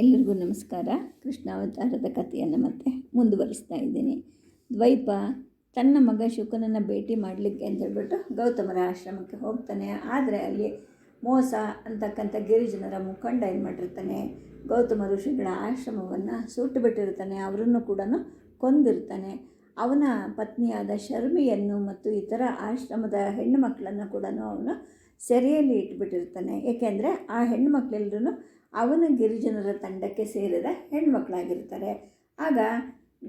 ಎಲ್ಲರಿಗೂ ನಮಸ್ಕಾರ. ಕೃಷ್ಣಾವತಾರದ ಕಥೆಯನ್ನು ಮತ್ತೆ ಮುಂದುವರಿಸ್ತಾ ಇದ್ದೀನಿ. ದ್ವೈಪ ತನ್ನ ಮಗ ಶುಕನನ್ನು ಭೇಟಿ ಮಾಡಲಿಕ್ಕೆ ಅಂತ ಹೇಳ್ಬಿಟ್ಟು ಗೌತಮರ ಆಶ್ರಮಕ್ಕೆ ಹೋಗ್ತಾನೆ. ಆದರೆ ಅಲ್ಲಿ ಮೋಸ ಅಂತಕ್ಕಂಥ ಗಿರಿಜನರ ಮುಖಂಡ ಏನು ಮಾಡಿರ್ತಾನೆ? ಗೌತಮ ಋಷಿಗಳ ಆಶ್ರಮವನ್ನು ಸುಟ್ಟು ಬಿಟ್ಟಿರ್ತಾನೆ. ಅವರನ್ನು ಕೂಡ ಕೊಂದಿರ್ತಾನೆ. ಅವನ ಪತ್ನಿಯಾದ ಶರ್ಮಿಯನ್ನು ಮತ್ತು ಇತರ ಆಶ್ರಮದ ಹೆಣ್ಣು ಮಕ್ಕಳನ್ನು ಕೂಡ ಅವನು ಸೆರೆಯಲ್ಲಿ ಇಟ್ಬಿಟ್ಟಿರ್ತಾನೆ. ಏಕೆಂದರೆ ಆ ಹೆಣ್ಣು ಮಕ್ಕಳೆಲ್ಲರೂ ಅವನ ಗಿರಿಜನರ ತಂಡಕ್ಕೆ ಸೇರಿದ ಹೆಣ್ಮಕ್ಳಾಗಿರ್ತಾರೆ. ಆಗ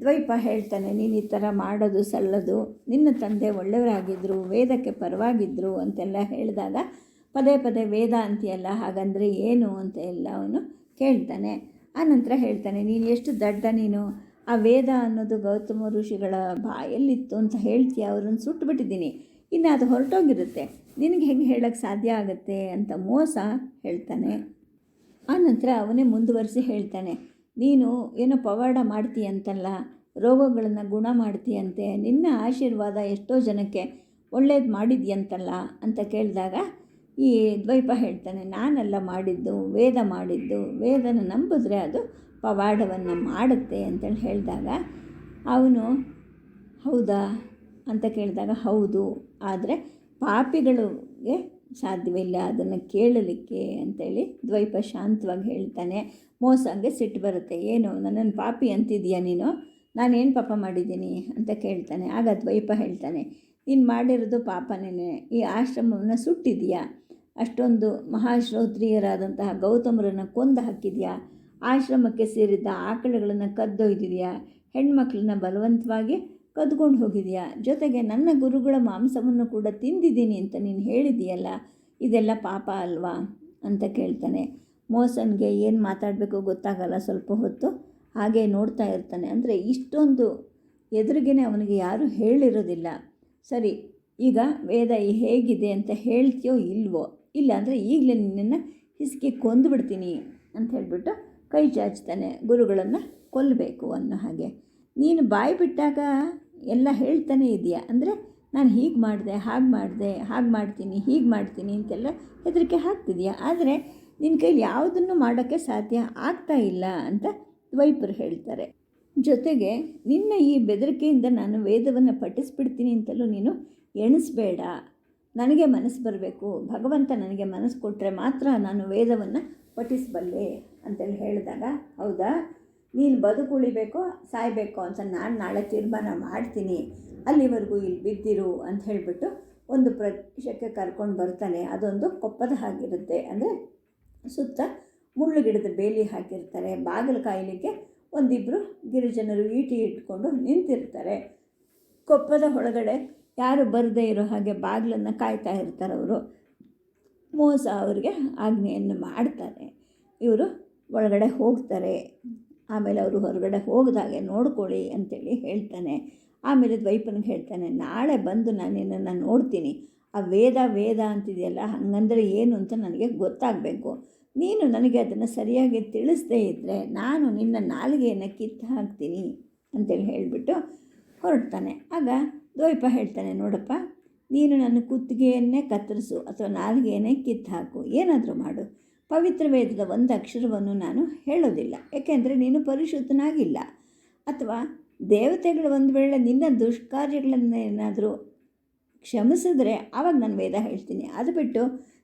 ದ್ವೈಪ ಹೇಳ್ತಾನೆ, ನೀನು ಈ ಥರ ಮಾಡೋದು, ಸಲ್ಲದು, ನಿನ್ನ ತಂದೆ ಒಳ್ಳೆಯವರಾಗಿದ್ದರು ವೇದಕ್ಕೆ ಪರವಾಗಿದ್ದರು ಅಂತೆಲ್ಲ ಹೇಳಿದಾಗ ಪದೇ ಪದೇ ವೇದ ಅಂತೀಯಲ್ಲ ಹಾಗಂದರೆ ಏನು ಅಂತ ಎಲ್ಲ ಅವನು ಕೇಳ್ತಾನೆ. ಆನಂತರ ಹೇಳ್ತಾನೆ, ನೀನು ಎಷ್ಟು ದಡ್ಡ ನೀನು, ಆ ವೇದ ಅನ್ನೋದು ಗೌತಮ ಋಷಿಗಳ ಬಾಯಲ್ಲಿತ್ತು ಅಂತ ಹೇಳ್ತೀಯ, ಅವ್ರನ್ನ ಸುಟ್ಟುಬಿಟ್ಟಿದ್ದೀನಿ ಇನ್ನು ಅದು ಹೊರಟೋಗಿರುತ್ತೆ. ನಿನಗೆ ಹೆಂಗೆ ಹೇಳೋಕ್ಕೆ ಸಾಧ್ಯ ಆಗುತ್ತೆ? ಅಂತ ಮೋಸ ಹೇಳ್ತಾನೆ. ಆನಂತರ ಅವನೇ ಮುಂದುವರಿಸಿ ಹೇಳ್ತಾನೆ, ನೀನು ಏನೋ ಪವಾಡ ಮಾಡ್ತೀಯಂತಲ್ಲ, ರೋಗಗಳನ್ನು ಗುಣ ಮಾಡ್ತೀಯಂತೆ, ನಿನ್ನ ಆಶೀರ್ವಾದ ಎಷ್ಟೋ ಜನಕ್ಕೆ ಒಳ್ಳೇದು ಮಾಡಿದ್ಯಂತಲ್ಲ? ಅಂತ ಕೇಳಿದಾಗ ಈ ದ್ವೈಪ ಹೇಳ್ತಾನೆ, ನಾನೆಲ್ಲ ಮಾಡಿದ್ದು, ವೇದ ಮಾಡಿದ್ದು, ವೇದನ ನಂಬಿದ್ರೆ ಅದು ಪವಾಡವನ್ನು ಮಾಡುತ್ತೆ ಅಂತೇಳಿ ಹೇಳಿದಾಗ ಅವನು, ಹೌದಾ? ಅಂತ ಕೇಳಿದಾಗ, ಹೌದು, ಆದರೆ ಪಾಪಿಗಳಿಗೆ ಸಾಧ್ಯವಿಲ್ಲ, ಅದನ್ನು ಕೇಳಲಿಕ್ಕೆ ಅಂತೇಳಿ ದ್ವೈಪ ಶಾಂತವಾಗಿ ಹೇಳ್ತಾನೆ, ಮೋಸ ಮೋಸಂಗೆ ಸಿಟ್ಟು ಬರುತ್ತೆ, ಏನು ನನ್ನನ್ನು ಪಾಪಿ ಅಂತಿದೀಯಾ ನೀನು, ನಾನೇನು ಪಾಪ ಮಾಡಿದ್ದೀನಿ ಅಂತ ಕೇಳ್ತಾನೆ. ಆಗ ದ್ವೈಪ ಹೇಳ್ತಾನೆ, ನೀನು ಮಾಡಿರೋದು ಪಾಪನೇ ಈ ಆಶ್ರಮವನ್ನು ಸುಟ್ಟಿದೆಯಾ ಅಷ್ಟೊಂದು ಮಹಾಶ್ರೋತ್ರಿಯರಾದಂತಹ ಗೌತಮರನ್ನು ಕೊಂದು ಹಾಕಿದೆಯಾ ಆಶ್ರಮಕ್ಕೆ ಸೇರಿದ್ದ ಆಕಳುಗಳನ್ನು ಕದ್ದೊಯ್ದಿದೆಯಾ ಹೆಣ್ಮಕ್ಳನ್ನ ಬಲವಂತವಾಗಿ ಕದ್ಕೊಂಡು ಹೋಗಿದೆಯಾ? ಜೊತೆಗೆ ನನ್ನ ಗುರುಗಳ ಮಾಂಸವನ್ನು ಕೂಡ ತಿಂದಿದ್ದೀನಿ ಅಂತ ನೀನು ಹೇಳಿದೆಯಲ್ಲ ಇದೆಲ್ಲ ಪಾಪ ಅಲ್ವಾ? ಅಂತ ಕೇಳ್ತಾನೆ. ಮೋಸನ್ಗೆ ಏನು ಮಾತಾಡಬೇಕು ಗೊತ್ತಾಗಲ್ಲ ಸ್ವಲ್ಪ ಹೊತ್ತು. ಹಾಗೆ ನೋಡ್ತಾ ಇರ್ತಾನೆ. ಅಂದರೆ ಇಷ್ಟೊಂದು ಎದುರಿಗೇ ಅವನಿಗೆ ಯಾರೂ ಹೇಳಿರೋದಿಲ್ಲ. ಸರಿ, ಈಗ ವೇದ ಹೇಗಿದೆ ಅಂತ ಹೇಳ್ತೀಯೋ ಇಲ್ವೋ? ಇಲ್ಲ ಅಂದರೆ ಈಗಲೇ ನಿನ್ನನ್ನು ಹಿಸ್ಕಿ ಕೊಂದುಬಿಡ್ತೀನಿ ಅಂತ ಹೇಳಿಬಿಟ್ಟು ಕೈ ಚಾಚ್ತಾನೆ. ಗುರುಗಳನ್ನು ಕೊಲ್ಲಬೇಕು ಅನ್ನೋ ಹಾಗೆ. ನೀನು ಬಾಯಿ ಬಿಟ್ಟಾಗ ಎಲ್ಲ ಹೇಳ್ತಾನೆ ಇದೆಯಾ. ಅಂದರೆ ನಾನು ಹೀಗೆ ಮಾಡಿದೆ, ಹಾಗೆ ಮಾಡಿದೆ, ಹಾಗೆ ಮಾಡ್ತೀನಿ, ಹೀಗೆ ಮಾಡ್ತೀನಿ ಅಂತೆಲ್ಲ ಹೆದರಿಕೆ ಹಾಕ್ತಿದೆಯಾ. ಆದರೆ ನಿನ್ನ ಕೈಲಿ ಯಾವುದನ್ನು ಮಾಡೋಕ್ಕೆ ಸಾಧ್ಯ ಆಗ್ತಾ ಇಲ್ಲ ಅಂತ ದ್ವೈಪರು ಹೇಳ್ತಾರೆ. ಜೊತೆಗೆ ನಿನ್ನ ಈ ಬೆದರಿಕೆಯಿಂದ ನಾನು ವೇದವನ್ನು ಪಠಿಸ್ಬಿಡ್ತೀನಿ ಅಂತಲೂ ನೀನು ಎಣಿಸ್ಬೇಡ. ನನಗೆ ಮನಸ್ಸು ಬರಬೇಕು. ಭಗವಂತ ನನಗೆ ಮನಸ್ಸು ಕೊಟ್ಟರೆ ಮಾತ್ರ ನಾನು ವೇದವನ್ನು ಪಠಿಸಬಲ್ಲೆ ಅಂತೇಳಿ ಹೇಳಿದಾಗ, ಹೌದಾ? ನೀನು ಬದುಕುಳಿಬೇಕೋ ಸಾಯಬೇಕೋ ಅಂತ ನಾನು ನಾಳೆ ತೀರ್ಮಾನ ಮಾಡ್ತೀನಿ. ಅಲ್ಲಿವರೆಗೂ ಇಲ್ಲಿ ಬಿದ್ದಿರು ಅಂತ ಹೇಳಿಬಿಟ್ಟು ಒಂದು ಪ್ರದೇಶಕ್ಕೆ ಕರ್ಕೊಂಡು ಬರ್ತಾನೆ. ಅದೊಂದು ಕೊಪ್ಪದ ಹಾಗಿರುತ್ತೆ. ಅಂದರೆ ಸುತ್ತ ಮುಳ್ಳು ಗಿಡದ ಬೇಲಿ ಹಾಕಿರ್ತಾರೆ. ಬಾಗಿಲು ಕಾಯಲಿಕ್ಕೆ ಒಂದಿಬ್ಬರು ಗಿರಿಜನರು ಈಟಿ ಇಟ್ಕೊಂಡು ನಿಂತಿರ್ತಾರೆ. ಕೊಪ್ಪದ ಒಳಗಡೆ ಯಾರು ಬರದೇ ಇರೋ ಹಾಗೆ ಬಾಗಿಲನ್ನು ಕಾಯ್ತಾ ಇರ್ತಾರೆ ಅವರು. ಮೋಸ ಅವರಿಗೆ ಆಜ್ಞೆಯನ್ನು ಮಾಡ್ತಾರೆ. ಇವರು ಒಳಗಡೆ ಹೋಗ್ತಾರೆ. ಆಮೇಲೆ ಅವರು ಹೊರಗಡೆ ಹೋಗದಾಗೆ ನೋಡ್ಕೊಳ್ಳಿ ಅಂತೇಳಿ ಹೇಳ್ತಾನೆ. ಆಮೇಲೆ ದ್ವೈಪನಿಗೆ ಹೇಳ್ತಾನೆ, ನಾಳೆ ಬಂದು ನಾನು ನಿನ್ನನ್ನು ನೋಡ್ತೀನಿ. ಆ ವೇದ ವೇದ ಅಂತಿದೆಯಲ್ಲ, ಹಾಗಂದ್ರೆ ಏನು ಅಂತ ನನಗೆ ಗೊತ್ತಾಗಬೇಕು. ನೀನು ನನಗೆ ಅದನ್ನು ಸರಿಯಾಗಿ ತಿಳಿಸದೇ ಇದ್ದರೆ ನಾನು ನಿನ್ನ ನಾಲಿಗೆಯನ್ನು ಕಿತ್ತು ಹಾಕ್ತೀನಿ ಅಂತೇಳಿ ಹೇಳಿಬಿಟ್ಟು ಹೊರಡ್ತಾನೆ. ಆಗ ದ್ವೈಪ ಹೇಳ್ತಾನೆ, ನೋಡಪ್ಪ, ನೀನು ನನ್ನ ಕುತ್ತಿಗೆಯನ್ನೇ ಕತ್ತರಿಸು ಅಥವಾ ನಾಲಿಗೆಯನ್ನೇ ಕಿತ್ತು ಹಾಕು. ಏನಾದರೂ ಮಾಡು. ಪವಿತ್ರ ವೇದದ ಒಂದು ಅಕ್ಷರವನ್ನು ನಾನು ಹೇಳೋದಿಲ್ಲ. ಏಕೆಂದರೆ ನೀನು ಪರಿಶುದ್ಧನಾಗಿಲ್ಲ. ಅಥವಾ ದೇವತೆಗಳು ಒಂದು ವೇಳೆ ನಿನ್ನ ದುಷ್ಕಾರ್ಯಗಳನ್ನೇನಾದರೂ ಕ್ಷಮಿಸಿದ್ರೆ ಆವಾಗ ನಾನು ವೇದ ಹೇಳ್ತೀನಿ. ಅದು ಬಿಟ್ಟು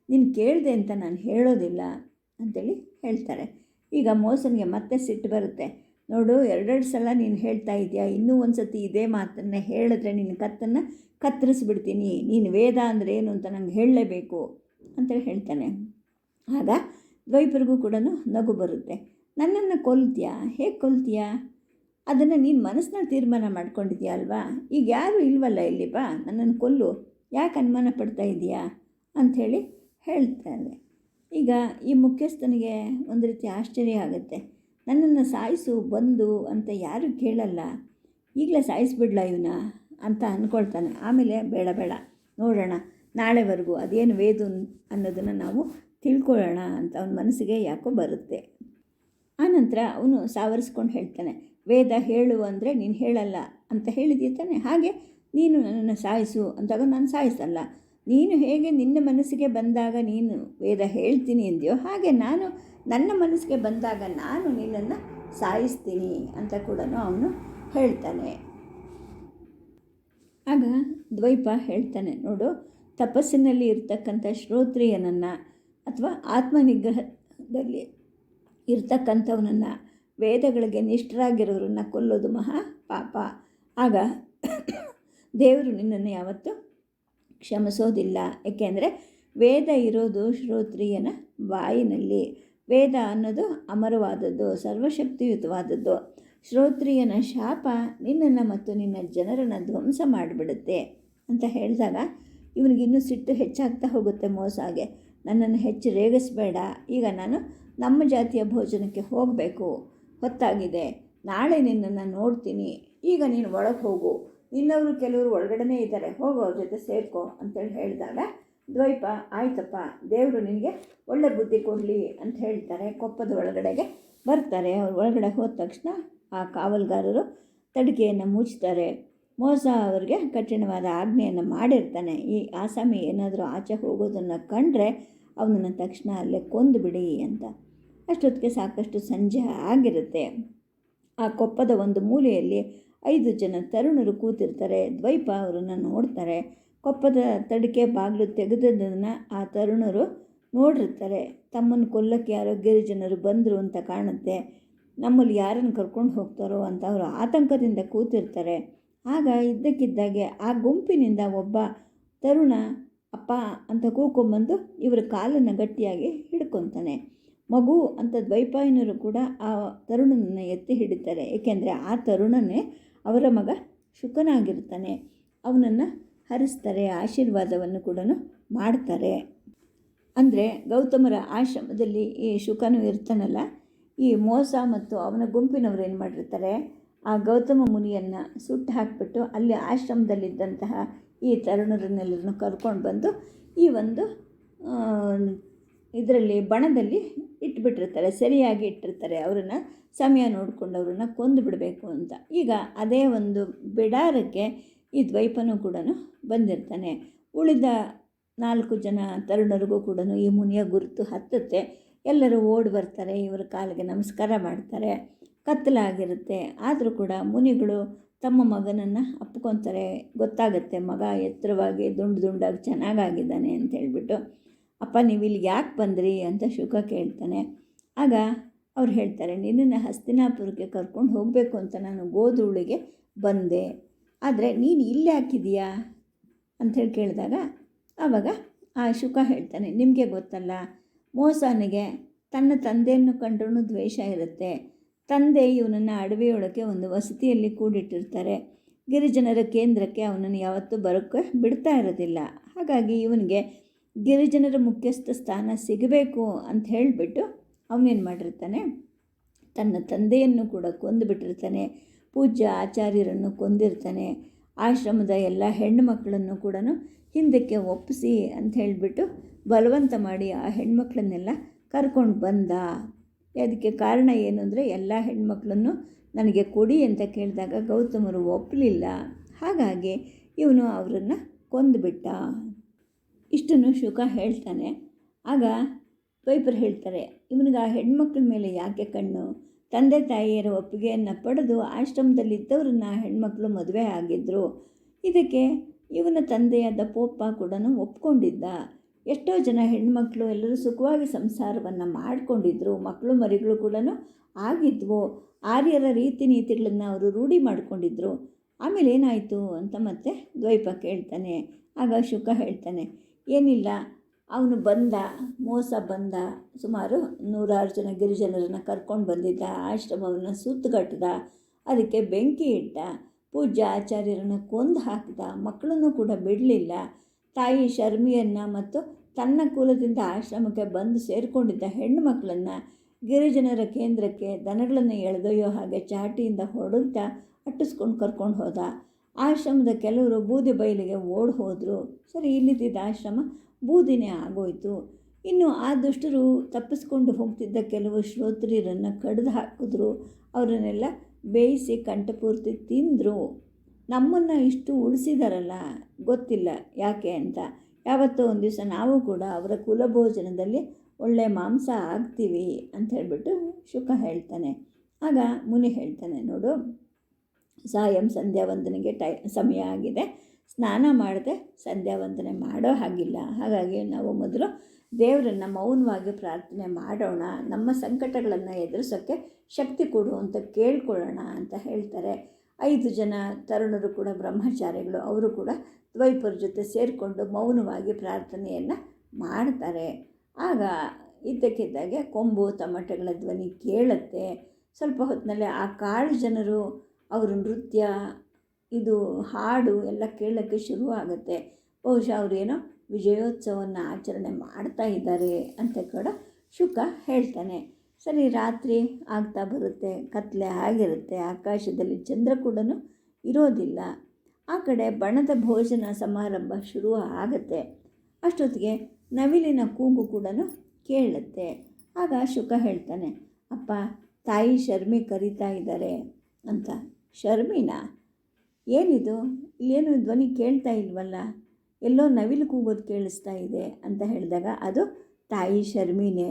ನೀನು ಕೇಳಿದೆ ಅಂತ ನಾನು ಹೇಳೋದಿಲ್ಲ ಅಂತೇಳಿ ಹೇಳ್ತಾರೆ. ಈಗ ಮೋಸನಿಗೆ ಮತ್ತೆ ಸಿಟ್ಟು ಬರುತ್ತೆ. ನೋಡು, ಎರಡೆರಡು ಸಲ ನೀನು ಹೇಳ್ತಾ ಇದೆಯಾ? ಇನ್ನೂ ಒಂದು ಸತಿ ಇದೇ ಮಾತನ್ನು ಹೇಳಿದ್ರೆ ನಿನ್ನ ಕತ್ತನ್ನು ಕತ್ತರಿಸ್ಬಿಡ್ತೀನಿ. ನೀನು ವೇದ ಅಂದರೆ ಏನು ಅಂತ ನಂಗೆ ಹೇಳಲೇಬೇಕು ಅಂತೇಳಿ ಹೇಳ್ತಾನೆ. ಆಗ ದ್ವೈಪರಿಗೂ ಕೂಡ ನಗು ಬರುತ್ತೆ. ನನ್ನನ್ನು ಕೊಲ್ತೀಯಾ? ಹೇಗೆ ಕೊಲ್ತೀಯಾ? ಅದನ್ನು ನೀನು ಮನಸ್ಸಿನಲ್ಲಿ ತೀರ್ಮಾನ ಮಾಡ್ಕೊಂಡಿದ್ಯಾ ಅಲ್ವಾ? ಈಗ ಯಾರೂ ಇಲ್ವಲ್ಲ ಇಲ್ಲಿ ಬಾ, ನನ್ನನ್ನು ಕೊಲ್ಲು. ಯಾಕೆ ಅನುಮಾನ ಪಡ್ತಾ ಇದೆಯಾ? ಅಂಥೇಳಿ ಹೇಳ್ತಾರೆ ಈಗ ಈ ಮುಖ್ಯಸ್ಥನಿಗೆ ಒಂದು ರೀತಿ ಆಶ್ಚರ್ಯ ಆಗುತ್ತೆ. ನನ್ನನ್ನು ಸಾಯಿಸು, ಬಂದು ಅಂತ ಯಾರೂ ಕೇಳಲ್ಲ. ಈಗಲೇ ಸಾಯಿಸ್ಬಿಡ್ಲ ಇವನ? ಅಂತ ಅಂದ್ಕೊಳ್ತಾನೆ ಆಮೇಲೆ ಬೇಡ ಬೇಡ. ನೋಡೋಣ, ನಾಳೆವರೆಗೂ ಅದೇನು ವೇದು ಅನ್ನೋದನ್ನು ನಾವು ತಿಳ್ಕೊಳ್ಳೋಣ ಅಂತ ಅವನ ಮನಸ್ಸಿಗೆ ಯಾಕೋ ಬರುತ್ತೆ. ಆನಂತರ ಅವನು ಸಾವರಿಸ್ಕೊಂಡು ಹೇಳ್ತಾನೆ, ವೇದ ಹೇಳು ಅಂದರೆ ನೀನು ಹೇಳಲ್ಲ ಅಂತ ಹೇಳಿದೀಯ ತಾನೆ? ಹಾಗೆ ನೀನು ನನ್ನನ್ನು ಸಾಯಿಸು ಅಂತಾಗ ನಾನು ಸಾಯಿಸಲ್ಲ. ನೀನು ಹೇಗೆ ನಿನ್ನ ಮನಸ್ಸಿಗೆ ಬಂದಾಗ ನೀನು ವೇದ ಹೇಳ್ತೀನಿ ಎಂದೆಯೋ ಹಾಗೆ ನಾನು ನನ್ನ ಮನಸ್ಸಿಗೆ ಬಂದಾಗ ನಾನು ನಿನ್ನನ್ನು ಸಾಯಿಸ್ತೀನಿ ಅಂತ ಕೂಡ ಅವನು ಹೇಳ್ತಾನೆ. ಆಗ ದ್ವೈಪ ಹೇಳ್ತಾನೆ, ನೋಡು, ತಪಸ್ಸಿನಲ್ಲಿ ಇರ್ತಕ್ಕಂಥ ಶ್ರೋತ್ರಿಯನನ್ನು ಅಥವಾ ಆತ್ಮನಿಗ್ರಹದಲ್ಲಿ ಇರ್ತಕ್ಕಂಥವನನ್ನು ವೇದಗಳಿಗೆ ನಿಷ್ಠರಾಗಿರೋರನ್ನು ಕೊಲ್ಲೋದು ಮಹಾ ಪಾಪ. ಆಗ ದೇವರು ನಿನ್ನನ್ನು ಯಾವತ್ತೂ ಕ್ಷಮಿಸೋದಿಲ್ಲ. ಏಕೆಂದರೆ ವೇದ ಇರೋದು ಶ್ರೋತ್ರಿಯನ ಬಾಯಿನಲ್ಲಿ ವೇದ ಅನ್ನೋದು ಅಮರವಾದದ್ದು, ಸರ್ವಶಕ್ತಿಯುತವಾದದ್ದು. ಶ್ರೋತ್ರಿಯನ ಶಾಪ ನಿನ್ನನ್ನು ಮತ್ತು ನಿನ್ನ ಜನರನ್ನು ಧ್ವಂಸ ಮಾಡಿಬಿಡುತ್ತೆ ಅಂತ ಹೇಳಿದಾಗ ಇವನಿಗಿನ್ನೂ ಸಿಟ್ಟು ಹೆಚ್ಚಾಗ್ತಾ ಹೋಗುತ್ತೆ ಮೋಸಾಗೆ ನನ್ನನ್ನು ಹೆಚ್ಚು ರೇಗಿಸಬೇಡ. ಈಗ ನಾನು ನಮ್ಮ ಜಾತಿಯ ಭೋಜನಕ್ಕೆ ಹೋಗಬೇಕು. ಹೊತ್ತಾಗಿದೆ. ನಾಳೆ ನಿನ್ನನ್ನು ನೋಡ್ತೀನಿ. ಈಗ ನೀನು ಒಳಗೆ ಹೋಗು. ಇನ್ನವರು ಕೆಲವರು ಒಳಗಡೆನೇ ಇದ್ದಾರೆ. ಹೋಗು, ಅವ್ರ ಜೊತೆ ಸೇರ್ಕೋ ಅಂತೇಳಿ ಹೇಳಿದಾಗ, ದ್ವೈಪ, ಆಯ್ತಪ್ಪ, ದೇವರು ನಿನಗೆ ಒಳ್ಳೆ ಬುದ್ಧಿ ಕೊಡಲಿ ಅಂತ ಹೇಳ್ತಾರೆ. ಕೊಪ್ಪದ ಒಳಗಡೆಗೆ ಬರ್ತಾರೆ. ಅವ್ರು ಒಳಗಡೆ ಹೋದ ತಕ್ಷಣ ಆ ಕಾವಲುಗಾರರು ತಡಿಕೆಯನ್ನು ಮುಚ್ತಾರೆ. ಮೋಸ ಅವರಿಗೆ ಕಠಿಣವಾದ ಆಜ್ಞೆಯನ್ನು ಮಾಡಿರ್ತಾನೆ. ಈ ಆಸಾಮಿ ಏನಾದರೂ ಆಚೆ ಹೋಗೋದನ್ನು ಕಂಡ್ರೆ ಅವನನ್ನು ತಕ್ಷಣ ಅಲ್ಲೇ ಕೊಂದು ಬಿಡಿ ಅಂತ. ಅಷ್ಟೊತ್ತಿಗೆ ಸಾಕಷ್ಟು ಸಂಜೆ ಆಗಿರುತ್ತೆ. ಆ ಕೊಪ್ಪದ ಒಂದು ಮೂಲೆಯಲ್ಲಿ ಐದು ಜನ ತರುಣರು ಕೂತಿರ್ತಾರೆ. ದ್ವೈಪ ಅವರನ್ನು ನೋಡ್ತಾರೆ. ಕೊಪ್ಪದ ತಡಿಕೆ ಬಾಗಿಲು ತೆಗೆದದನ್ನು ಆ ತರುಣರು ನೋಡಿರ್ತಾರೆ. ತಮ್ಮನ್ನು ಕೊಲ್ಲಕ್ಕೆ ಯಾರೋ ಗಿರಿಜನರು ಬಂದರು ಅಂತ ಕಾಣುತ್ತೆ. ನಮ್ಮಲ್ಲಿ ಯಾರನ್ನು ಕರ್ಕೊಂಡು ಹೋಗ್ತಾರೋ ಅಂತ ಅವರು ಆತಂಕದಿಂದ ಕೂತಿರ್ತಾರೆ. ಆಗ ಇದ್ದಕ್ಕಿದ್ದಾಗೆ ಆ ಗುಂಪಿನಿಂದ ಒಬ್ಬ ತರುಣ ಅಪ್ಪ ಅಂತ ಕೂಕೊಂಬಂದು ಇವರ ಕಾಲನ್ನು ಗಟ್ಟಿಯಾಗಿ ಹಿಡ್ಕೊತಾನೆ. ಮಗು ಅಂತ ದ್ವೈಪಾಯನರು ಕೂಡ ಆ ತರುಣನನ್ನು ಎತ್ತಿ ಹಿಡಿತಾರೆ. ಏಕೆಂದರೆ ಆ ತರುಣನೇ ಅವರ ಮಗ ಶುಕನಾಗಿರ್ತಾನೆ. ಅವನನ್ನು ಹರಿಸ್ತಾರೆ, ಆಶೀರ್ವಾದವನ್ನು ಕೂಡ ಮಾಡ್ತಾರೆ. ಅಂದರೆ ಗೌತಮರ ಆಶ್ರಮದಲ್ಲಿ ಈ ಶುಕನು ಇರ್ತಾನಲ್ಲ, ಈ ಮೋಸ ಮತ್ತು ಅವನ ಗುಂಪಿನವರು ಏನು ಮಾಡಿರ್ತಾರೆ, ಆ ಗೌತಮ ಮುನಿಯನ್ನು ಸುಟ್ಟು ಹಾಕಿಬಿಟ್ಟು ಅಲ್ಲಿ ಆಶ್ರಮದಲ್ಲಿದ್ದಂತಹ ಈ ತರುಣರನ್ನೆಲ್ಲರನ್ನು ಕರ್ಕೊಂಡು ಬಂದು ಈ ಒಂದು ಇದರಲ್ಲಿ ಬಣದಲ್ಲಿ ಇಟ್ಬಿಟ್ಟಿರ್ತಾರೆ, ಸರಿಯಾಗಿ ಇಟ್ಟಿರ್ತಾರೆ, ಅವರನ್ನು ಸಮಯ ನೋಡಿಕೊಂಡು ಅವ್ರನ್ನ ಕೊಂದು ಬಿಡಬೇಕು ಅಂತ. ಈಗ ಅದೇ ಒಂದು ಬಿಡಾರಕ್ಕೆ ಈ ದ್ವೈಪನೂ ಕೂಡ ಬಂದಿರ್ತಾನೆ. ಉಳಿದ ನಾಲ್ಕು ಜನ ತರುಣರಿಗೂ ಕೂಡ ಈ ಮುನಿಯ ಗುರುತು ಹತ್ತುತ್ತೆ. ಎಲ್ಲರೂ ಓಡಿ ಬರ್ತಾರೆ, ಇವರ ಕಾಲಿಗೆ ನಮಸ್ಕಾರ ಮಾಡ್ತಾರೆ, ಕತ್ತಲಾಗಿರುತ್ತೆ. ಆದರೂ ಕೂಡ ಮುನಿಗಳು ತಮ್ಮ ಮಗನನ್ನು ಅಪ್ಕೊತಾರೆ ಗೊತ್ತಾಗುತ್ತೆ ಮಗ ಎತ್ತರವಾಗಿ ದುಂಡು ದುಂಡಾಗಿ ಚೆನ್ನಾಗಾಗಿದ್ದಾನೆ ಅಂತ ಹೇಳಿಬಿಟ್ಟು, ಅಪ್ಪ ನೀವು ಇಲ್ಲಿ ಯಾಕೆ ಬಂದ್ರಿ? ಅಂತ ಶುಕ ಕೇಳ್ತಾನೆ. ಆಗ ಅವ್ರು ಹೇಳ್ತಾರೆ, ನಿನ್ನನ್ನು ಹಸ್ತಿನಾಪುರಕ್ಕೆ ಕರ್ಕೊಂಡು ಹೋಗಬೇಕು ಅಂತ ನಾನು ಗೋಧೂಳಿಗೆ ಬಂದೆ. ಆದರೆ ನೀನು ಇಲ್ಲಿ ಹಾಕಿದೀಯಾ ಅಂಥೇಳಿ ಕೇಳಿದಾಗ ಆವಾಗ ಆ ಶುಕ ಹೇಳ್ತಾನೆ, ನಿಮಗೆ ಗೊತ್ತಲ್ಲ, ಮೋಸನಿಗೆ ತನ್ನ ತಂದೆಯನ್ನು ಕಂಡ್ರೂ ದ್ವೇಷ ಇರುತ್ತೆ. ತಂದೆ ಇವನನ್ನು ಅಡವಿಯೊಳಗೆ ಒಂದು ವಸತಿಯಲ್ಲಿ ಕೂಡಿಟ್ಟಿರ್ತಾರೆ. ಗಿರಿಜನರ ಕೇಂದ್ರಕ್ಕೆ ಅವನನ್ನು ಯಾವತ್ತೂ ಬರೋಕ್ಕೆ ಬಿಡ್ತಾ ಇರೋದಿಲ್ಲ. ಹಾಗಾಗಿ ಇವನಿಗೆ ಗಿರಿಜನರ ಮುಖ್ಯಸ್ಥ ಸ್ಥಾನ ಸಿಗಬೇಕು ಅಂತ ಹೇಳಿಬಿಟ್ಟು ಅವನೇನು ಮಾಡಿರ್ತಾನೆ? ತನ್ನ ತಂದೆಯನ್ನು ಕೂಡ ಕೊಂದುಬಿಟ್ಟಿರ್ತಾನೆ. ಪೂಜ್ಯ ಆಚಾರ್ಯರನ್ನು ಕೊಂದಿರ್ತಾನೆ. ಆಶ್ರಮದ ಎಲ್ಲ ಹೆಣ್ಣು ಮಕ್ಕಳನ್ನು ಕೂಡ ಹಿಂದಕ್ಕೆ ಒಪ್ಪಿಸಿ ಅಂತ ಹೇಳಿಬಿಟ್ಟು ಬಲವಂತ ಮಾಡಿ ಆ ಹೆಣ್ಮಕ್ಳನ್ನೆಲ್ಲ ಕರ್ಕೊಂಡು ಬಂದ. ಅದಕ್ಕೆ ಕಾರಣ ಏನು ಅಂದರೆ ಎಲ್ಲ ಹೆಣ್ಮಕ್ಳನ್ನು ನನಗೆ ಕೊಡಿ ಅಂತ ಕೇಳಿದಾಗ ಗೌತಮರು ಒಪ್ಪಲಿಲ್ಲ. ಹಾಗಾಗಿ ಇವನು ಅವರನ್ನು ಕೊಂದುಬಿಟ್ಟ. ಇಷ್ಟನ್ನು ಶುಕ ಹೇಳ್ತಾನೆ. ಆಗ ಪೈಪರ್ ಹೇಳ್ತಾರೆ, ಇವನಿಗೆ ಆ ಹೆಣ್ಮಕ್ಳ ಮೇಲೆ ಯಾಕೆ ಕಣ್ಣು? ತಂದೆ ತಾಯಿಯರ ಒಪ್ಪಿಗೆಯನ್ನು ಪಡೆದು ಆಶ್ರಮದಲ್ಲಿದ್ದವ್ರನ್ನ ಹೆಣ್ಮಕ್ಳು ಮದುವೆ ಆಗಿದ್ದರು ಇದಕ್ಕೆ ಇವನ ತಂದೆಯಾದ ಪೋಪ ಕೂಡ ಒಪ್ಕೊಂಡಿದ್ದ. ಎಷ್ಟೋ ಜನ ಹೆಣ್ಮಕ್ಳು ಎಲ್ಲರೂ ಸುಖವಾಗಿ ಸಂಸಾರವನ್ನು ಮಾಡಿಕೊಂಡಿದ್ರು, ಮಕ್ಕಳು ಮರಿಗಳು ಕೂಡ ಆಗಿದ್ವು. ಆರ್ಯರ ರೀತಿ ನೀತಿಗಳನ್ನು ಅವರು ರೂಢಿ ಮಾಡಿಕೊಂಡಿದ್ರು. ಆಮೇಲೆ ಏನಾಯಿತು ಅಂತ ಮತ್ತೆ ದ್ವೈಪ ಕೇಳ್ತಾನೆ. ಆಗ ಶುಕ ಹೇಳ್ತಾನೆ, ಏನಿಲ್ಲ, ಅವನು ಬಂದ, ಮೋಸ ಬಂದ, ಸುಮಾರು ನೂರಾರು ಜನ ಗಿರಿಜನರನ್ನು ಕರ್ಕೊಂಡು ಬಂದಿದ್ದ, ಆಶ್ರಮವನ್ನು ಸುತ್ತುಗಟ್ಟದ, ಅದಕ್ಕೆ ಬೆಂಕಿ ಇಟ್ಟ, ಪೂಜ್ಯ ಆಚಾರ್ಯರನ್ನು ಕೊಂದು ಹಾಕಿದ, ಮಕ್ಕಳನ್ನು ಕೂಡ ಬಿಡಲಿಲ್ಲ. ತಾಯಿ ಶರ್ಮಿಯನ್ನು ಮತ್ತು ತನ್ನ ಕುಲದಿಂದ ಆಶ್ರಮಕ್ಕೆ ಬಂದು ಸೇರಿಕೊಂಡಿದ್ದ ಹೆಣ್ಣು ಮಕ್ಕಳನ್ನು ಗಿರಿಜನರ ಕೇಂದ್ರಕ್ಕೆ ದನಗಳನ್ನು ಎಳೆದೊಯ್ಯೋ ಹಾಗೆ ಚಾಟಿಯಿಂದ ಹೊಡೆದ ಅಟ್ಟಿಸ್ಕೊಂಡು ಕರ್ಕೊಂಡು ಹೋದ. ಆಶ್ರಮದ ಕೆಲವರು ಬೂದಿ ಬಯಲಿಗೆ ಓಡಿ ಹೋದರು. ಸರಿ ಇಲ್ಲಿದ್ದ ಆಶ್ರಮ ಬೂದಿನೇ ಆಗೋಯಿತು. ಇನ್ನು ಆ ದುಷ್ಟರು ತಪ್ಪಿಸ್ಕೊಂಡು ಹೋಗ್ತಿದ್ದ ಕೆಲವು ಶ್ರೋತ್ರಿಯರನ್ನು ಕಡಿದು ಹಾಕಿದ್ರು. ಅವರನ್ನೆಲ್ಲ ಬೇಯಿಸಿ ಕಂಠಪೂರ್ತಿ ತಿಂದರು. ನಮ್ಮನ್ನು ಇಷ್ಟು ಉಳಿಸಿದಾರಲ್ಲ, ಗೊತ್ತಿಲ್ಲ ಯಾಕೆ ಅಂತ. ಯಾವತ್ತೋ ಒಂದು ದಿವಸ ನಾವು ಕೂಡ ಅವರ ಕುಲಭೋಜನದಲ್ಲಿ ಒಳ್ಳೆಯ ಮಾಂಸ ಆಗ್ತೀವಿ ಅಂತ ಹೇಳಿಬಿಟ್ಟು ಶುಕ ಹೇಳ್ತಾನೆ. ಆಗ ಮುನಿ ಹೇಳ್ತಾನೆ, ನೋಡು, ಸಾಯಂ ಸಂಧ್ಯಾ ವಂದನೆಗೆ ಟೈ, ಸಮಯ ಆಗಿದೆ. ಸ್ನಾನ ಮಾಡದೆ ಸಂಧ್ಯಾ ವಂದನೆ ಮಾಡೋ ಹಾಗಿಲ್ಲ. ಹಾಗಾಗಿ ನಾವು ಮೊದಲು ದೇವರನ್ನು ಮೌನವಾಗಿ ಪ್ರಾರ್ಥನೆ ಮಾಡೋಣ. ನಮ್ಮ ಸಂಕಟಗಳನ್ನು ಎದುರಿಸೋಕ್ಕೆ ಶಕ್ತಿ ಕೊಡು ಅಂತ ಕೇಳ್ಕೊಳ್ಳೋಣ ಅಂತ ಹೇಳ್ತಾರೆ. ಐದು ಜನ ತರುಣರು ಕೂಡ ಬ್ರಹ್ಮಚಾರಿಗಳು, ಅವರು ಕೂಡ ದ್ವೈಪರ ಜೊತೆ ಸೇರಿಕೊಂಡು ಮೌನವಾಗಿ ಪ್ರಾರ್ಥನೆಯನ್ನು ಮಾಡ್ತಾರೆ. ಆಗ ಇದ್ದಕ್ಕಿದ್ದಾಗೆ ಕೊಂಬು, ತಮಟೆಗಳ ಧ್ವನಿ ಕೇಳುತ್ತೆ. ಸ್ವಲ್ಪ ಹೊತ್ತಿನಲ್ಲಿ ಆ ಕಾಳು ಜನರು, ಅವರು ನೃತ್ಯ, ಇದು ಹಾಡು ಎಲ್ಲ ಕೇಳೋಕ್ಕೆ ಶುರು ಆಗುತ್ತೆ ಬಹುಶಃ ಅವರೇನೋ ವಿಜಯೋತ್ಸವವನ್ನು ಆಚರಣೆ ಮಾಡ್ತಾ ಇದ್ದಾರೆ ಅಂತ ಕೂಡ ಶುಕ ಹೇಳ್ತಾನೆ. ಸರಿ, ರಾತ್ರಿ ಆಗ್ತಾ ಬರುತ್ತೆ, ಕತ್ಲೆ ಆಗಿರುತ್ತೆ, ಆಕಾಶದಲ್ಲಿ ಚಂದ್ರ ಕೂಡ ಇರೋದಿಲ್ಲ. ಆ ಕಡೆ ಬಣದ ಭೋಜನ ಸಮಾರಂಭ ಶುರು ಆಗುತ್ತೆ. ಅಷ್ಟೊತ್ತಿಗೆ ನವಿಲಿನ ಕೂಗು ಕೂಡ ಕೇಳುತ್ತೆ. ಆಗ ಶುಕ ಹೇಳ್ತಾನೆ, ಅಪ್ಪ, ತಾಯಿ ಶರ್ಮಿ ಕರೀತಾ ಇದ್ದಾರೆ ಅಂತ. ಶರ್ಮಿನಾ? ಏನಿದು? ಇಲ್ಲೇನು ಧ್ವನಿ ಕೇಳ್ತಾ ಇಲ್ವಲ್ಲ? ಎಲ್ಲೋ ನವಿಲು ಕೂಗೋದು ಕೇಳಿಸ್ತಾ ಇದೆ ಅಂತ ಹೇಳಿದಾಗ, ಅದು ತಾಯಿ ಶರ್ಮಿನೇ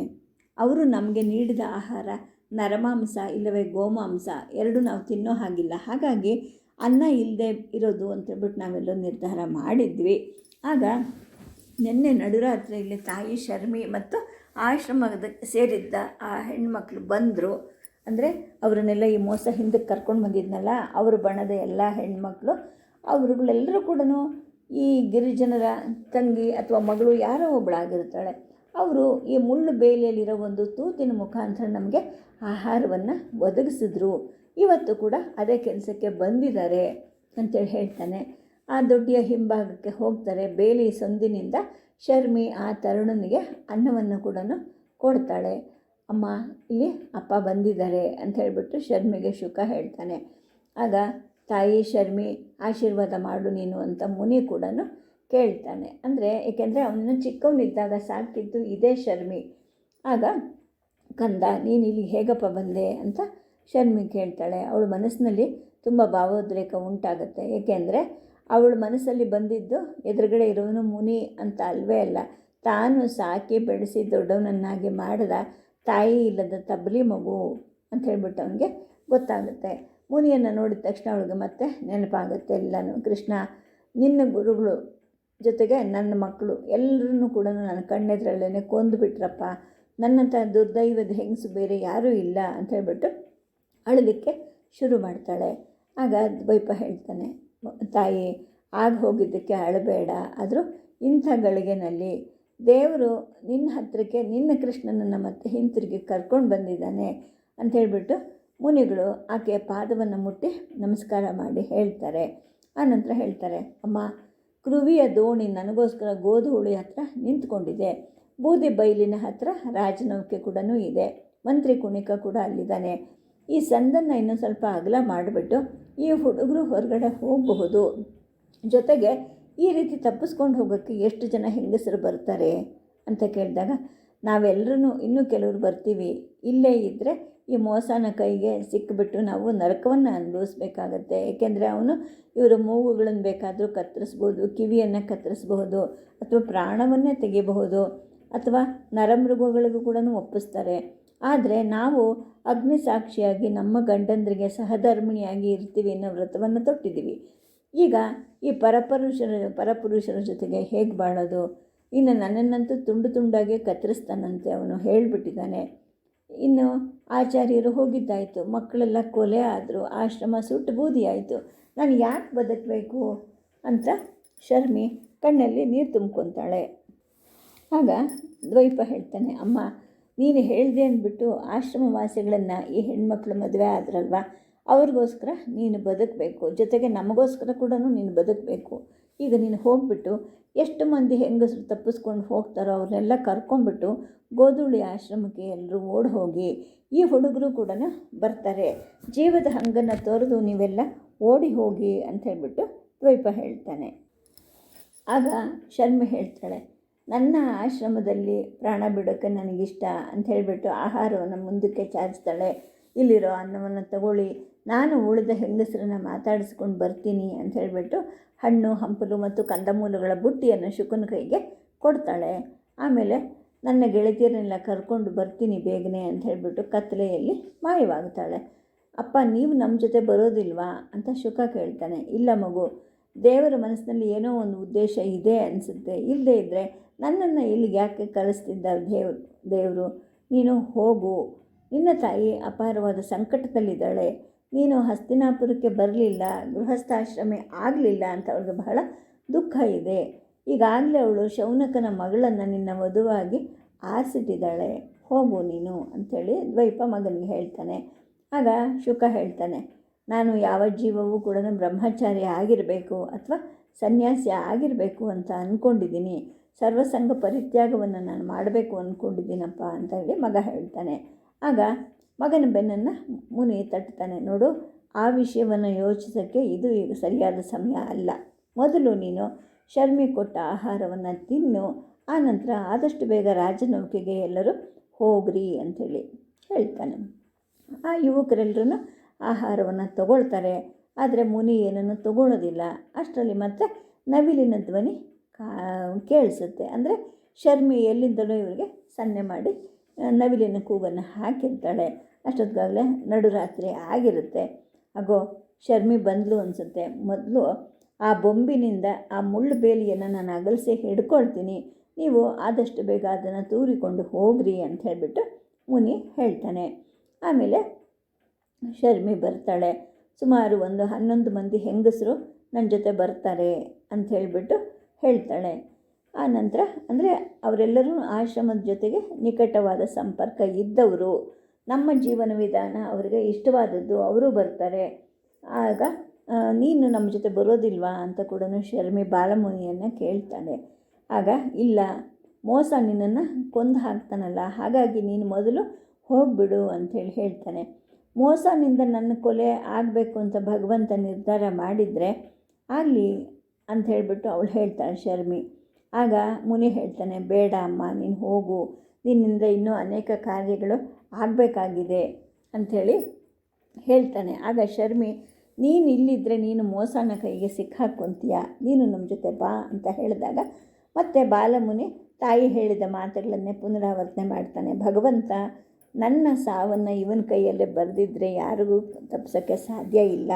ಅವರು ನಮಗೆ ನೀಡಿದ ಆಹಾರ, ನರಮಾಂಸ ಇಲ್ಲವೇ ಗೋಮಾಂಸ, ಎರಡು ನಾವು ತಿನ್ನೋ ಹಾಗಿಲ್ಲ. ಹಾಗಾಗಿ ಅನ್ನ ಇಲ್ಲದೆ ಇರೋದು ಅಂತೇಳ್ಬಿಟ್ಟು ನಾವೆಲ್ಲೋ ನಿರ್ಧಾರ ಮಾಡಿದ್ವಿ. ಆಗ ನಿನ್ನೆ ನಡುರಾತ್ರಿಯಲ್ಲಿ ತಾಯಿ ಶರ್ಮಿ ಮತ್ತು ಆಶ್ರಮದ ಸೇರಿದ್ದ ಆ ಹೆಣ್ಮಕ್ಳು ಬಂದರು. ಅಂದರೆ ಅವರನ್ನೆಲ್ಲ ಈ ಮೋಸ ಹಿಂದಕ್ಕೆ ಕರ್ಕೊಂಡು ಬಂದಿದ್ನಲ್ಲ, ಅವರು ಬಣದ ಎಲ್ಲ ಹೆಣ್ಮಕ್ಳು, ಅವರುಗಳೆಲ್ಲರೂ ಕೂಡ ಈ ಗಿರಿಜನರ ತಂಗಿ ಅಥವಾ ಮಗಳು ಯಾರೋ ಒಬ್ಬಳಾಗಿರ್ತಾಳೆ ಅವರು ಈ ಮುಳ್ಳು ಬೇಲಿಯಲ್ಲಿರೋ ಒಂದು ತೂತಿನ ಮುಖಾಂತರ ನಮಗೆ ಆಹಾರವನ್ನು ಒದಗಿಸಿದ್ರು. ಇವತ್ತು ಕೂಡ ಅದೇ ಕೆಲಸಕ್ಕೆ ಬಂದಿದ್ದಾರೆ ಅಂತೇಳಿ ಹೇಳ್ತಾನೆ. ಆ ದೊಡ್ಡಿಯ ಹಿಂಭಾಗಕ್ಕೆ ಹೋಗ್ತಾರೆ. ಬೇಲಿ ಸಂದಿನಿಂದ ಶರ್ಮಿ ಆ ತರುಣನಿಗೆ ಅನ್ನವನ್ನು ಕೂಡ ಕೊಡ್ತಾಳೆ. ಅಮ್ಮ, ಇಲ್ಲಿ ಅಪ್ಪ ಬಂದಿದ್ದಾರೆ ಅಂತ ಹೇಳಿಬಿಟ್ಟು ಶರ್ಮಿಗೆ ಶುಕ ಹೇಳ್ತಾನೆ. ಆಗ ತಾಯಿ ಶರ್ಮಿ, ಆಶೀರ್ವಾದ ಮಾಡು ನೀನು ಅಂತ ಮುನಿ ಕೂಡ ಕೇಳ್ತಾನೆ. ಅಂದರೆ ಏಕೆಂದರೆ ಅವನನ್ನು ಚಿಕ್ಕವನಿದ್ದಾಗ ಸಾಕಿದ್ದು ಇದೇ ಶರ್ಮಿ. ಆಗ, ಕಂದ ನೀನು ಇಲ್ಲಿ ಹೇಗಪ್ಪ ಬಂದೆ? ಅಂತ ಶರ್ಮಿ ಕೇಳ್ತಾಳೆ. ಅವಳ ಮನಸ್ಸಿನಲ್ಲಿ ತುಂಬ ಭಾವೋದ್ರೇಕ ಉಂಟಾಗುತ್ತೆ. ಏಕೆಂದರೆ ಅವಳ ಮನಸ್ಸಲ್ಲಿ ಬಂದಿದ್ದು ಎದುರುಗಡೆ ಇರೋನು ಮುನಿ ಅಂತ ಅಲ್ವೇ ಅಲ್ಲ. ತಾನು ಸಾಕಿ ಬೆಳೆಸಿ ದೊಡ್ಡವನನ್ನಾಗಿ ಮಾಡಿದ ತಾಯಿ ಇಲ್ಲದ ತಬಲಿ ಮಗು ಅಂತ ಹೇಳ್ಬಿಟ್ಟು ಅವನಿಗೆ ಗೊತ್ತಾಗುತ್ತೆ. ಮುನಿಯನ್ನು ನೋಡಿದ ತಕ್ಷಣ ಅವಳಿಗೆ ಮತ್ತೆ ನೆನಪಾಗುತ್ತೆ ಎಲ್ಲನೂ. ಕೃಷ್ಣ, ನಿನ್ನ ಗುರುಗಳು ಜೊತೆಗೆ ನನ್ನ ಮಕ್ಕಳು ಎಲ್ಲರನ್ನೂ ಕೂಡ ನನ್ನ ಕಣ್ಣೆದ್ರಲ್ಲೇ ಕೊಂದು ಬಿಟ್ರಪ್ಪ. ನನ್ನಂಥ ದುರ್ದೈವದ ಹೆಂಗಸು ಬೇರೆ ಯಾರೂ ಇಲ್ಲ ಅಂತ ಹೇಳ್ಬಿಟ್ಟು ಅಳಲಿಕ್ಕೆ ಶುರು ಮಾಡ್ತಾಳೆ. ಆಗ ದ್ವೈಪ ಹೇಳ್ತಾನೆ, ತಾಯಿ, ಆಗ ಹೋಗಿದ್ದಕ್ಕೆ ಅಳಬೇಡ. ಆದರೂ ಇಂಥ ಗಳಿಗೆನಲ್ಲಿ ದೇವರು ನಿನ್ನ ಹತ್ತಿರಕ್ಕೆ ನಿನ್ನ ಕೃಷ್ಣನನ್ನು ಮತ್ತೆ ಹಿಂತಿರುಗಿ ಕರ್ಕೊಂಡು ಬಂದಿದ್ದಾನೆ ಅಂತ ಹೇಳಿಬಿಟ್ಟು ಮುನಿಗಳು ಆಕೆಯ ಪಾದವನ್ನು ಮುಟ್ಟಿ ನಮಸ್ಕಾರ ಮಾಡಿ ಹೇಳ್ತಾರೆ. ಆನಂತರ ಹೇಳ್ತಾರೆ, ಅಮ್ಮ ಕೃವಿಯ ದೋಣಿ ನನಗೋಸ್ಕರ ಗೋಧೂಳಿ ಹತ್ರ ನಿಂತ್ಕೊಂಡಿದೆ. ಬೂದಿ ಬೈಲಿನ ಹತ್ರ ರಾಜನೌಕೆ ಕೂಡ ಇದೆ. ಮಂತ್ರಿ ಕುಣಿಕ ಕೂಡ ಅಲ್ಲಿದ್ದಾನೆ. ಈ ಸಂದನ್ನು ಇನ್ನೂ ಸ್ವಲ್ಪ ಅಗಲ ಮಾಡಿಬಿಟ್ಟು ಈ ಹುಡುಗರು ಹೊರಗಡೆ ಹೋಗಬಹುದು. ಜೊತೆಗೆ ಈ ರೀತಿ ತಪ್ಪಿಸ್ಕೊಂಡು ಹೋಗೋಕ್ಕೆ ಎಷ್ಟು ಜನ ಹೆಂಗಸರು ಬರ್ತಾರೆ? ಅಂತ ಕೇಳಿದಾಗ ನಾವೆಲ್ಲರೂ ಇನ್ನೂ ಕೆಲವರು ಬರ್ತೀವಿ. ಇಲ್ಲೇ ಇದ್ದರೆ ಈ ಮೋಸನ ಕೈಗೆ ಸಿಕ್ಕಿಬಿಟ್ಟು ನಾವು ನರಕವನ್ನು ಅನುಭವಿಸ್ಬೇಕಾಗತ್ತೆ. ಏಕೆಂದರೆ ಅವನು ಇವರ ಮೂಗುಗಳನ್ನು ಬೇಕಾದರೂ ಕತ್ತರಿಸ್ಬೋದು, ಕಿವಿಯನ್ನು ಕತ್ತರಿಸ್ಬಹುದು, ಅಥವಾ ಪ್ರಾಣವನ್ನೇ ತೆಗೆಯಬಹುದು, ಅಥವಾ ನರಮೃಗಗಳಿಗೂ ಕೂಡ ಒಪ್ಪಿಸ್ತಾರೆ. ಆದರೆ ನಾವು ಅಗ್ನಿ ಸಾಕ್ಷಿಯಾಗಿ ನಮ್ಮ ಗಂಡಂದರಿಗೆ ಸಹಧರ್ಮಿಣಿಯಾಗಿ ಇರ್ತೀವಿ ಅನ್ನೋ ವ್ರತವನ್ನು ತೊಟ್ಟಿದ್ದೀವಿ. ಈಗ ಈ ಪರಪುರುಷರ ಪರಪುರುಷರ ಜೊತೆಗೆ ಹೇಗೆ ಬಾಳೋದು? ಇನ್ನು ನನ್ನನ್ನಂತೂ ತುಂಡು ತುಂಡಾಗಿ ಕತ್ತರಿಸ್ತಾನಂತೆ ಅವನು ಹೇಳಿಬಿಟ್ಟಿದ್ದಾನೆ. ಇನ್ನು ಆಚಾರ್ಯರು ಹೋಗಿದ್ದಾಯಿತು. ಮಕ್ಕಳೆಲ್ಲ ಕೊಲೆ ಆದರು, ಆಶ್ರಮ ಸುಟ್ಟು ಆಯಿತು. ನಾನು ಯಾಕೆ ಬದುಕಬೇಕು ಅಂತ ಶರ್ಮಿ ಕಣ್ಣಲ್ಲಿ ನೀರು ತುಂಬ್ಕೊತಾಳೆ. ಆಗ ದ್ವೈಪ ಹೇಳ್ತಾನೆ, ಅಮ್ಮ, ನೀನು ಹೇಳಿದೆ ಅಂದ್ಬಿಟ್ಟು ಆಶ್ರಮವಾಸಿಗಳನ್ನು ಈ ಹೆಣ್ಮಕ್ಳು ಮದುವೆ ಆದ್ರಲ್ವ? ಅವ್ರಿಗೋಸ್ಕರ ನೀನು ಬದುಕಬೇಕು. ಜೊತೆಗೆ ನಮಗೋಸ್ಕರ ಕೂಡ ನೀನು ಬದುಕಬೇಕು. ಈಗ ನೀನು ಹೋಗ್ಬಿಟ್ಟು ಎಷ್ಟು ಮಂದಿ ಹೆಂಗಸರು ತಪ್ಪಿಸ್ಕೊಂಡು ಹೋಗ್ತಾರೋ ಅವ್ರನ್ನೆಲ್ಲ ಕರ್ಕೊಂಡ್ಬಿಟ್ಟು ಗೋಧೂಳಿ ಆಶ್ರಮಕ್ಕೆ ಎಲ್ಲರೂ ಓಡಿ ಹೋಗಿ ಈ ಹುಡುಗರು ಕೂಡ ಬರ್ತಾರೆ. ಜೀವದ ಹಂಗನ್ನು ತೊರೆದು ನೀವೆಲ್ಲ ಓಡಿ ಹೋಗಿ ಅಂತ ಹೇಳ್ಬಿಟ್ಟು ದ್ವೈಪ ಹೇಳ್ತಾನೆ. ಆಗ ಶರ್ಮ ಹೇಳ್ತಾಳೆ, ನನ್ನ ಆಶ್ರಮದಲ್ಲಿ ಪ್ರಾಣ ಬಿಡೋಕ್ಕೆ ನನಗಿಷ್ಟ ಅಂತ ಹೇಳಿಬಿಟ್ಟು ಆಹಾರವನ್ನು ಮುಂದಕ್ಕೆ ಚಾಚ್ತಾಳೆ. ಇಲ್ಲಿರೋ ಅನ್ನವನ್ನು ತಗೊಳ್ಳಿ, ನಾನು ಉಳಿದ ಹೆಂಗಸರನ್ನ ಮಾತಾಡಿಸ್ಕೊಂಡು ಬರ್ತೀನಿ ಅಂತ ಹೇಳಿಬಿಟ್ಟು ಹಣ್ಣು, ಹಂಪಲು ಮತ್ತು ಕಂದಮೂಲಗಳ ಬುಟ್ಟಿಯನ್ನು ಶುಕನ ಕೈಗೆ ಕೊಡ್ತಾಳೆ. ಆಮೇಲೆ ನನ್ನ ಗೆಳತಿಯರನ್ನೆಲ್ಲ ಕರ್ಕೊಂಡು ಬರ್ತೀನಿ ಬೇಗನೆ ಅಂತ ಹೇಳಿಬಿಟ್ಟು ಕತ್ತಲೆಯಲ್ಲಿ ಮಾಯವಾಗುತ್ತಾಳೆ ಅಪ್ಪ, ನೀವು ನಮ್ಮ ಜೊತೆ ಬರೋದಿಲ್ವಾ ಅಂತ ಶುಕ ಕೇಳ್ತಾನೆ. ಇಲ್ಲ ಮಗು, ದೇವರ ಮನಸ್ಸಿನಲ್ಲಿ ಏನೋ ಒಂದು ಉದ್ದೇಶ ಇದೆ ಅನಿಸುತ್ತೆ. ಇಲ್ಲದೇ ಇದ್ದರೆ ನನ್ನನ್ನು ಇಲ್ಲಿಗೆ ಯಾಕೆ ಕಳಿಸ್ತಿದ್ದ ದೇವ್ರು ದೇವರು? ನೀನು ಹೋಗು. ನಿನ್ನ ತಾಯಿ ಅಪಾರವಾದ ಸಂಕಟದಲ್ಲಿದ್ದಾಳೆ. ನೀನು ಹಸ್ತಿನಾಪುರಕ್ಕೆ ಬರಲಿಲ್ಲ, ಗೃಹಸ್ಥಾಶ್ರಮೆ ಆಗಲಿಲ್ಲ ಅಂತ ಅವಳಿಗೆ ಬಹಳ ದುಃಖ ಇದೆ. ಈಗಾಗಲೇ ಅವಳು ಶೌನಕನ ಮಗಳನ್ನು ನಿನ್ನ ವಧುವಾಗಿ ಆರಿಸಿಟ್ಟಿದ್ದಾಳೆ, ಹೋಗು ನೀನು ಅಂಥೇಳಿ ದ್ವೈಪ ಮಗನಿಗೆ ಹೇಳ್ತಾನೆ. ಆಗ ಶುಕ ಹೇಳ್ತಾನೆ, ನಾನು ಯಾವ ಜೀವವೂ ಕೂಡ ಬ್ರಹ್ಮಚಾರಿ ಆಗಿರಬೇಕು ಅಥವಾ ಸನ್ಯಾಸಿ ಆಗಿರಬೇಕು ಅಂತ ಅಂದ್ಕೊಂಡಿದ್ದೀನಿ ಸರ್ವಸಂಗ ಪರಿತ್ಯಾಗವನ್ನು ನಾನು ಮಾಡಬೇಕು ಅಂದ್ಕೊಂಡಿದ್ದೀನಪ್ಪ ಅಂತ ಹೇಳಿ ಮಗ ಹೇಳ್ತಾನೆ. ಆಗ ಮಗನ ಬೆನ್ನನ್ನು ಮುನಿ ತಟ್ತಾನೆ. ನೋಡು, ಆ ವಿಷಯವನ್ನು ಯೋಚಿಸೋಕ್ಕೆ ಇದು ಈಗ ಸರಿಯಾದ ಸಮಯ ಅಲ್ಲ. ಮೊದಲು ನೀನು ಶರ್ಮಿ ಕೊಟ್ಟ ಆಹಾರವನ್ನು ತಿನ್ನು ಆನಂತರ ಆದಷ್ಟು ಬೇಗ ರಾಜನೌಕೆಗೆ ಎಲ್ಲರೂ ಹೋಗ್ರಿ ಅಂಥೇಳಿ ಹೇಳ್ತಾನೆ. ಆ ಯುವಕರೆಲ್ಲರೂ ಆಹಾರವನ್ನು ತಗೊಳ್ತಾರೆ, ಆದರೆ ಮುನಿ ಏನನ್ನು ತಗೊಳ್ಳೋದಿಲ್ಲ ಅಷ್ಟರಲ್ಲಿ ಮತ್ತೆ ನವಿಲಿನ ಧ್ವನಿ ಕಾ, ಕೇಳಿಸುತ್ತೆ. ಅಂದರೆ ಶರ್ಮಿ ಎಲ್ಲಿಂದಲೋ ಇವರಿಗೆ ಸನ್ನೆ ಮಾಡಿ ನವಿಲಿನ ಕೂಗನ್ನು ಹಾಕಿರ್ತಾಳೆ. ಅಷ್ಟೊತ್ತಿಗಾಗಲೇ ನಡುರಾತ್ರಿ ಆಗಿರುತ್ತೆ. ಹಾಗೋ ಶರ್ಮಿ ಬಂದ್ಲು ಅನಿಸುತ್ತೆ. ಮೊದಲು ಆ ಬೊಂಬಿನಿಂದ ಆ ಮುಳ್ಳು ಬೇಲಿಯನ್ನು ನಾನು ಅಗಲಿಸಿ ಹಿಡ್ಕೊಳ್ತೀನಿ. ನೀವು ಆದಷ್ಟು ಬೇಗ ಅದನ್ನು ತೂರಿಕೊಂಡು ಹೋಗ್ರಿ ಅಂತ ಹೇಳಿಬಿಟ್ಟು ಮುನಿ ಹೇಳ್ತಾನೆ. ಆಮೇಲೆ ಶರ್ಮಿ ಬರ್ತಾಳೆ. ಸುಮಾರು ಒಂದು ಹನ್ನೊಂದು ಮಂದಿ ಹೆಂಗಸರು ನನ್ನ ಜೊತೆ ಬರ್ತಾರೆ ಅಂತ ಹೇಳಿಬಿಟ್ಟು ಹೇಳ್ತಾಳೆ. ಆ ನಂತರ ಅಂದರೆ ಅವರೆಲ್ಲರೂ ಆಶ್ರಮದ ಜೊತೆಗೆ ನಿಕಟವಾದ ಸಂಪರ್ಕ ಇದ್ದವರು. ನಮ್ಮ ಜೀವನ ವಿಧಾನ ಅವರಿಗೆ ಇಷ್ಟವಾದದ್ದು ಅವರು ಬರ್ತಾರೆ. ಆಗ ನೀನು ನಮ್ಮ ಜೊತೆ ಬರೋದಿಲ್ವಾ ಅಂತ ಕೂಡ ಶರ್ಮಿ ಬಾಲಮುನಿಯನ್ನು ಕೇಳ್ತಾಳೆ ಆಗ, ಇಲ್ಲ, ಮೋಸ ನಿನ್ನನ್ನು ಕೊಂದು ಹಾಕ್ತಾನಲ್ಲ, ಹಾಗಾಗಿ ನೀನು ಮೊದಲು ಹೋಗಿಬಿಡು ಅಂಥೇಳಿ ಹೇಳ್ತಾನೆ. ಮೋಸನಿಂದ ನನ್ನ ಕೊಲೆ ಆಗಬೇಕು ಅಂತ ಭಗವಂತ ನಿರ್ಧಾರ ಮಾಡಿದರೆ ಆಗಲಿ ಅಂತ ಹೇಳಿಬಿಟ್ಟು ಅವಳು ಹೇಳ್ತಾಳೆ ಶರ್ಮಿ. ಆಗ ಮುನಿ ಹೇಳ್ತಾನೆ, ಬೇಡ ಅಮ್ಮ, ನೀನು ಹೋಗು. ನಿನ್ನಿಂದ ಇನ್ನೂ ಅನೇಕ ಕಾರ್ಯಗಳು ಆಗಬೇಕಾಗಿದೆ ಅಂಥೇಳಿ ಹೇಳ್ತಾನೆ. ಆಗ ಶರ್ಮಿ, ನೀನು ಇಲ್ಲಿದ್ದರೆ ನೀನು ಮೋಸನ ಕೈಗೆ ಸಿಕ್ಕಾಕ್ಕೊಂತೀಯ ನೀನು ನಮ್ಮ ಜೊತೆ ಬಾ ಅಂತ ಹೇಳಿದಾಗ ಮತ್ತೆ ಬಾಲಮುನಿ ತಾಯಿ ಹೇಳಿದ ಮಾತುಗಳನ್ನೇ ಪುನರಾವರ್ತನೆ ಮಾಡ್ತಾನೆ. ಭಗವಂತ, ನನ್ನ ಸಾವನ್ನು ಇವನ ಕೈಯಲ್ಲೇ ಬರೆದಿದ್ದರೆ ಯಾರಿಗೂ ತಪ್ಪಿಸೋಕ್ಕೆ ಸಾಧ್ಯ ಇಲ್ಲ.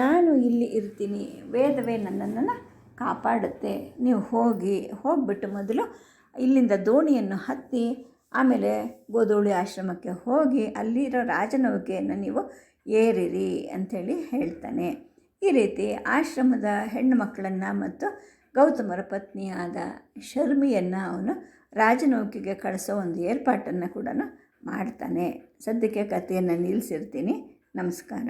ನಾನು ಇಲ್ಲಿ ಇರ್ತೀನಿ. ವೇದವೇ ನನ್ನನ್ನು ಕಾಪಾಡುತ್ತೆ. ನೀವು ಹೋಗಿ, ಹೋಗಿಬಿಟ್ಟು ಮೊದಲು ಇಲ್ಲಿಂದ ದೋಣಿಯನ್ನು ಹತ್ತಿ, ಆಮೇಲೆ ಗೋಧೋಳಿ ಆಶ್ರಮಕ್ಕೆ ಹೋಗಿ ಅಲ್ಲಿರೋ ರಾಜನೌಕೆಯನ್ನು ನೀವು ಏರಿರಿ ಅಂಥೇಳಿ ಹೇಳ್ತಾನೆ. ಈ ರೀತಿ ಆಶ್ರಮದ ಹೆಣ್ಣು ಮಕ್ಕಳನ್ನು ಮತ್ತು ಗೌತಮರ ಪತ್ನಿಯಾದ ಶರ್ಮಿಯನ್ನು ಅವನು ರಾಜನೌಕೆಗೆ ಕಳಿಸೋ ಒಂದು ಏರ್ಪಾಟನ್ನು ಕೂಡ ಮಾಡ್ತಾನೆ. ಸದ್ಯಕ್ಕೆ ಕಥೆಯನ್ನು ನಿಲ್ಲಿಸಿರ್ತೀನಿ. ನಮಸ್ಕಾರ.